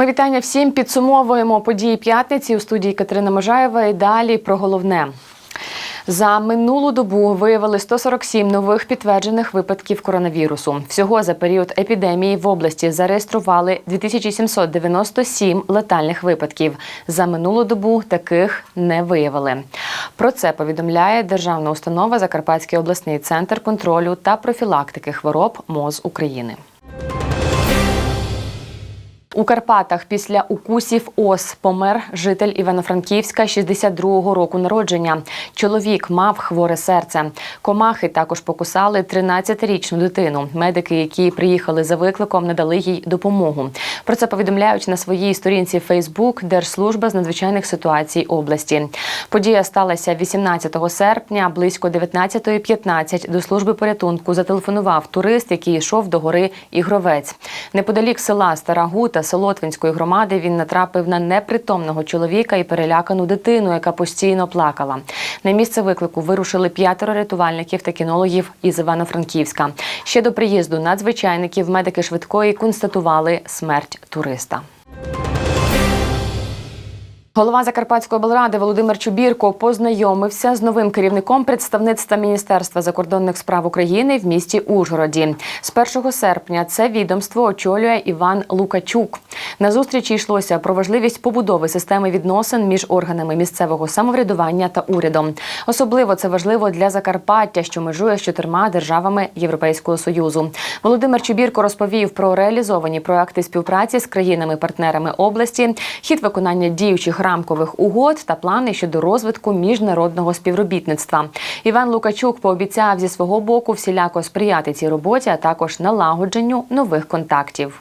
Ми вітання всім. Підсумовуємо події п'ятниці у студії Катерина Можаєва. І далі про головне. За минулу добу виявили 147 нових підтверджених випадків коронавірусу. Всього за період епідемії в області зареєстрували 2797 летальних випадків. За минулу добу таких не виявили. Про це повідомляє державна установа Закарпатський обласний центр контролю та профілактики хвороб МОЗ України. У Карпатах після укусів ос помер житель Івано-Франківська 62-го року народження. Чоловік мав хворе серце. Комахи також покусали 13-річну дитину. Медики, які приїхали за викликом, надали їй допомогу. Про це повідомляють на своїй сторінці Фейсбук Держслужба з надзвичайних ситуацій області. Подія сталася 18 серпня, близько 19.15 до служби порятунку зателефонував турист, який йшов до гори Ігровець. Неподалік села Стара Гута Солотвинської громади він натрапив на непритомного чоловіка і перелякану дитину, яка постійно плакала. На місце виклику вирушили п'ятеро рятувальників та кінологів із Івано-Франківська. Ще до приїзду надзвичайників медики швидкої констатували смерть туриста. Голова Закарпатської облради Володимир Чубірко познайомився з новим керівником представництва Міністерства закордонних справ України в місті Ужгороді. З 1 серпня це відомство очолює Іван Лукачук. На зустрічі йшлося про важливість побудови системи відносин між органами місцевого самоврядування та урядом. Особливо це важливо для Закарпаття, що межує з чотирма державами Європейського союзу. Володимир Чубірко розповів про реалізовані проекти співпраці з країнами-партнерами області, хід виконання діючих рамкових угод та плани щодо розвитку міжнародного співробітництва. Іван Лукачук пообіцяв зі свого боку всіляко сприяти цій роботі, а також налагодженню нових контактів.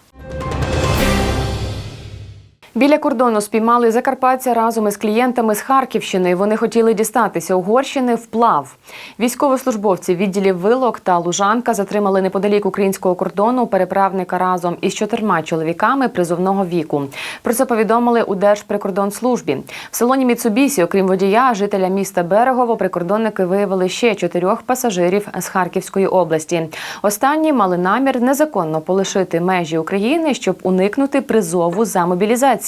Біля кордону спіймали закарпатця разом із клієнтами з Харківщини. Вони хотіли дістатися Угорщини вплав. Військовослужбовці відділів Вилок та Лужанка затримали неподалік українського кордону переправника разом із чотирма чоловіками призовного віку. Про це повідомили у Держприкордонслужбі. В салоні Міцубісі, окрім водія, жителя міста Берегово, прикордонники виявили ще чотирьох пасажирів з Харківської області. Останні мали намір незаконно полишити межі України, щоб уникнути призову за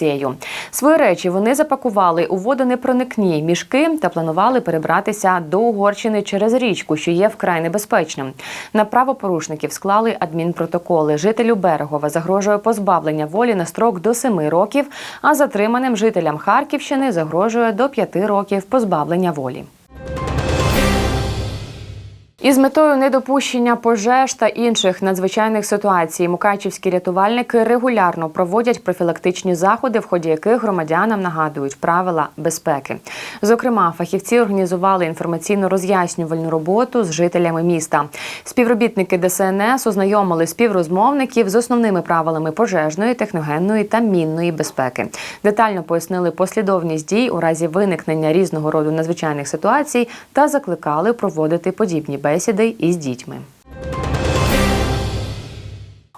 мобілізацією. Свої речі вони запакували у водонепроникні мішки та планували перебратися до Угорщини через річку, що є вкрай небезпечним. На правопорушників склали адмінпротоколи. Жителю Берегова загрожує позбавлення волі на строк до 7 років, а затриманим жителям Харківщини загрожує до 5 років позбавлення волі. Із метою недопущення пожеж та інших надзвичайних ситуацій мукачівські рятувальники регулярно проводять профілактичні заходи, в ході яких громадянам нагадують правила безпеки. Зокрема, фахівці організували інформаційно роз'яснювальну роботу з жителями міста. Співробітники ДСНС ознайомили співрозмовників з основними правилами пожежної, техногенної та мінної безпеки. Детально пояснили послідовність дій у разі виникнення різного роду надзвичайних ситуацій та закликали проводити подібні бесіди із дітьми.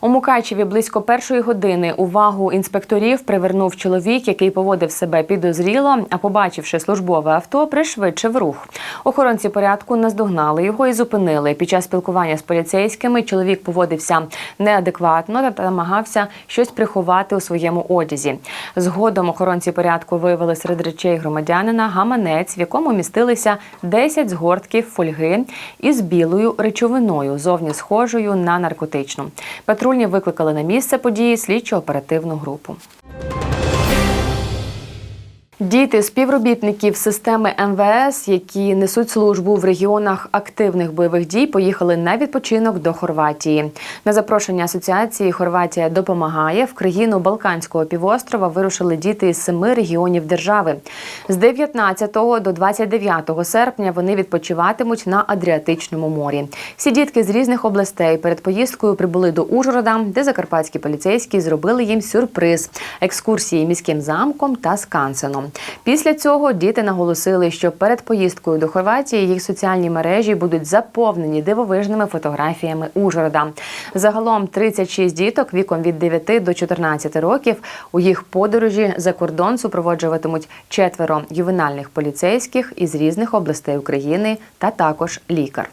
У Мукачеві близько першої години увагу інспекторів привернув чоловік, який поводив себе підозріло, а побачивши службове авто, пришвидшив рух. Охоронці порядку наздогнали його і зупинили. Під час спілкування з поліцейськими чоловік поводився неадекватно та намагався щось приховати у своєму одязі. Згодом охоронці порядку виявили серед речей громадянина гаманець, в якому містилися 10 згортків фольги із білою речовиною, зовні схожою на наркотичну. Патрульні викликали на місце події слідчо-оперативну групу. Діти співробітників системи МВС, які несуть службу в регіонах активних бойових дій, поїхали на відпочинок до Хорватії. На запрошення асоціації Хорватія допомагає в країну Балканського півострова. Вирушили діти із семи регіонів держави. З 19 до 29 серпня вони відпочиватимуть на Адріатичному морі. Всі дітки з різних областей перед поїздкою прибули до Ужгорода, де закарпатські поліцейські зробили їм сюрприз екскурсії міським замком та скансеном. Після цього діти наголосили, що перед поїздкою до Хорватії їх соціальні мережі будуть заповнені дивовижними фотографіями Ужгорода. Загалом 36 діток віком від 9 до 14 років у їх подорожі за кордон супроводжуватимуть четверо ювенальних поліцейських із різних областей України та також лікар.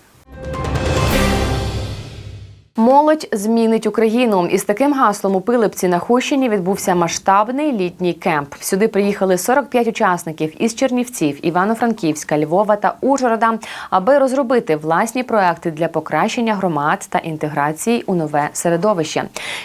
Молодь змінить Україну. Із таким гаслом у Пилипці на Хущині відбувся масштабний літній кемп. Сюди приїхали 45 учасників із Чернівців, Івано-Франківська, Львова та Ужгорода, аби розробити власні проекти для покращення громад та інтеграції у нове середовище.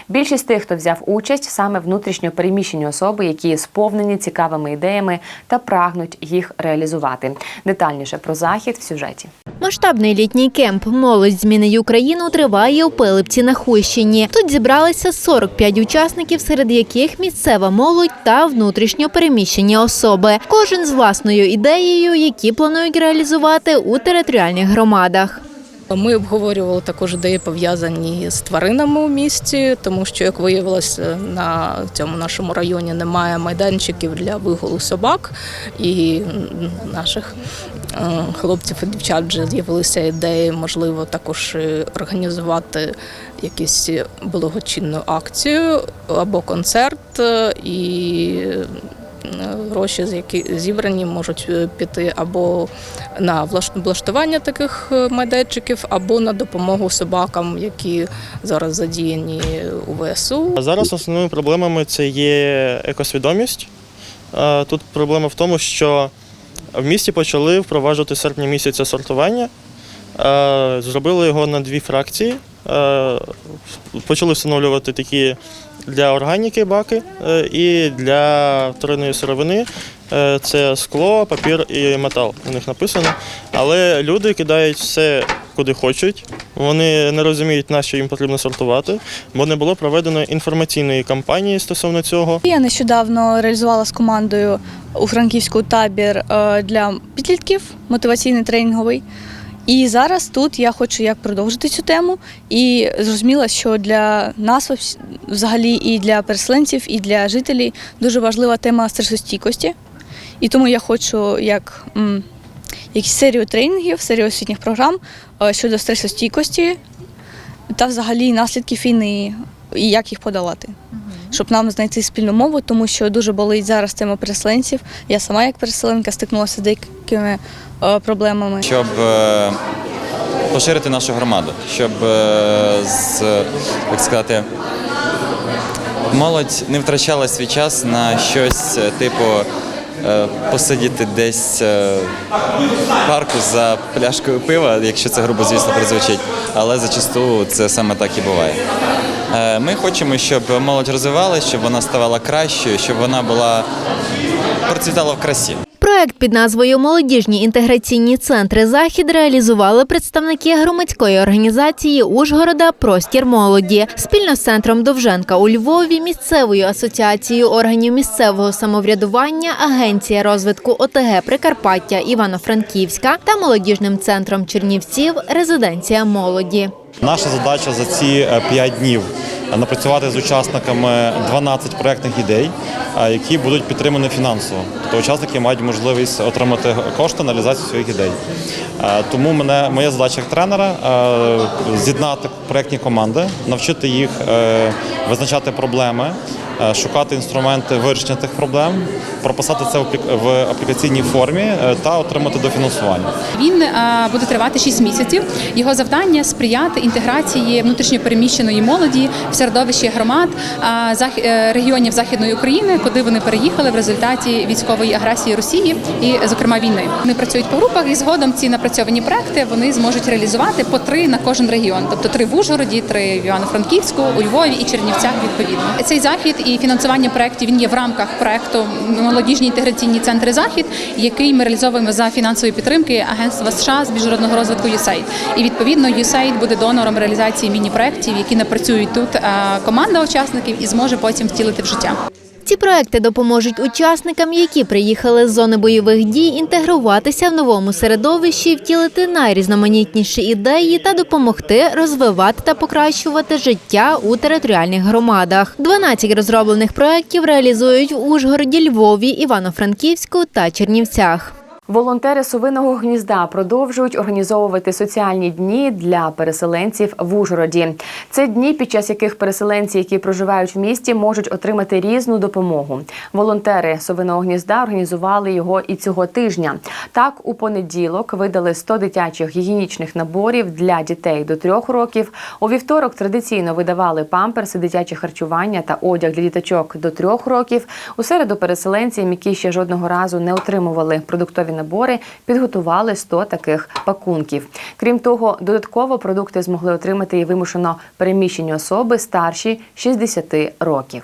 Більшість тих, хто взяв участь, саме внутрішньо переміщені особи, які сповнені цікавими ідеями та прагнуть їх реалізувати. Детальніше про захід в сюжеті. Масштабний літній кемп Молодь змінить Україну триває у Пилипці на Хущині. Тут зібралися 45 учасників, серед яких місцева молодь та внутрішньо переміщені особи. Кожен з власною ідеєю, які планують реалізувати у територіальних громадах. Ми обговорювали також ідеї пов'язані з тваринами у місті, тому що, як виявилося, на цьому нашому районі немає майданчиків для вигулу собак, і наших е, хлопців і дівчат вже з'явилися ідеї, можливо, також організувати якусь благочинну акцію або концерт е, і. Е, Гроші, які зібрані, можуть е, піти або на влаштування таких е, майданчиків, або на допомогу собакам, які зараз задіяні у ВСУ. А Зараз основними проблемами це є екосвідомість. Тут проблема в тому, що в місті почали впроваджувати серпня місяця сортування. Зробили його на дві фракції. Почали встановлювати такі для органіки баки е, і для вторинної сировини. Е, Це скло, папір і метал. У них написано. Але люди кидають все, куди хочуть. Вони не розуміють, на що їм потрібно сортувати, бо не було проведено інформаційної кампанії стосовно цього. Я нещодавно реалізувала з командою у Франківську табір е, для підлітків, мотиваційний тренінговий. І зараз тут я хочу як продовжити цю тему і зрозуміла, що для нас взагалі і для переселенців, і для жителів дуже важлива тема стресостійкості. І тому я хочу як якісь серію тренінгів, серію освітніх програм е, щодо стресостійкості та взагалі наслідків війни і як їх подолати щоб нам знайти спільну мову, тому що дуже болить зараз тема переселенців. Я сама як переселенка стикнулася з деякими проблемами. щоб е, поширити нашу громаду, щоб е, з, як сказати, молодь не втрачала свій час на щось е, типу е, посидіти десь е, в парку за пляшкою пива, якщо це грубо, звісно, прозвучить, але зачасту це саме так і буває. Е, Ми хочемо, щоб молодь розвивалася, щоб вона ставала кращою, щоб вона була процвітала в красі. Проект під назвою Молодіжні інтеграційні центри Захід реалізували представники громадської організації Ужгорода Простір молоді спільно з центром Довженка у Львові, місцевою асоціацією органів місцевого самоврядування, агенція розвитку ОТГ Прикарпаття Івано-Франківська та молодіжним центром Чернівців Резиденція молоді. Наша задача за ці 5 днів напрацювати з учасниками 12 проєктних ідей, які будуть підтримані фінансово. Тобто учасники мають можливість отримати кошти на реалізацію своїх ідей. Тому мене моя задача як тренера з'єднати проєктні команди, навчити їх е, визначати проблеми. Е, Шукати інструменти вирішення тих проблем, прописати це в аплікаційній формі е, та отримати дофінансування. Він е, буде тривати 6 місяців. Його завдання сприяти інтеграції внутрішньопереміщеної молоді в середовищі громад регіонів Західної України, куди вони переїхали в результаті військової агресії Росії і, зокрема, війни. Вони працюють по групах і згодом ці напрацьовані проекти вони зможуть реалізувати по три на кожен регіон, тобто три в Ужгороді, три в Івано-Франківську, у Львові і Чернівцях. Відповідно, цей захід і фінансування проєктів він є в рамках проекту молодіжні інтеграційні центри захід, який ми реалізовуємо за фінансової підтримки Агентства США з міжнародного розвитку USAID. І відповідно USAID буде донором реалізації міні-проектів, які напрацюють тут е, команда учасників і зможе потім втілити в життя. Ці проекти допоможуть учасникам, які приїхали з зони бойових дій, інтегруватися в новому середовищі, втілити найрізноманітніші ідеї та допомогти розвивати та покращувати життя у територіальних громадах. 12 розроблених проєктів реалізують в Ужгороді, Львові, Івано-Франківську та Чернівцях. Волонтери совиного гнізда продовжують організовувати соціальні дні для переселенців в Ужгороді. Це дні, під час яких переселенці, які проживають в місті, можуть отримати різну допомогу. Волонтери совиного гнізда організували його і цього тижня. Так, у понеділок видали 100 дитячих гігієнічних наборів для дітей до трьох років. У вівторок традиційно видавали памперси, дитяче харчування та одяг для діточок до трьох років. У середу переселенцям, які ще жодного разу не отримували продуктові набори, підготували 100 таких пакунків. Крім того, додатково продукти змогли отримати і вимушено переміщені особи старші 60 років.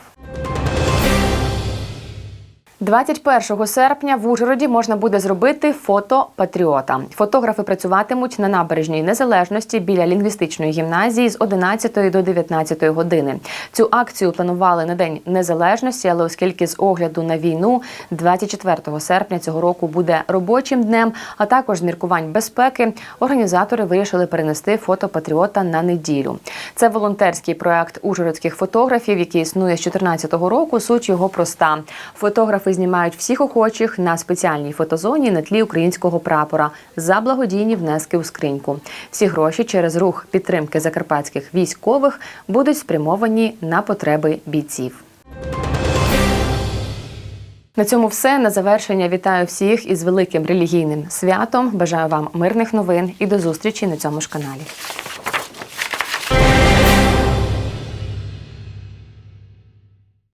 21 серпня в Ужгороді можна буде зробити фото патріота. Фотографи працюватимуть на набережній незалежності біля лінгвістичної гімназії з 11 до 19 години. Цю акцію планували на день незалежності, але оскільки з огляду на війну 24 серпня цього року буде робочим днем, а також з міркувань безпеки, організатори вирішили перенести фото патріота на неділю. Це волонтерський проект ужгородських фотографів, який існує з 2014 року. Суть його проста. Знімають всіх охочих на спеціальній фотозоні на тлі українського прапора за благодійні внески у скриньку. Всі гроші через рух підтримки закарпатських військових будуть спрямовані на потреби бійців. На цьому все на завершення. Вітаю всіх із великим релігійним святом. Бажаю вам мирних новин і до зустрічі на цьому ж каналі.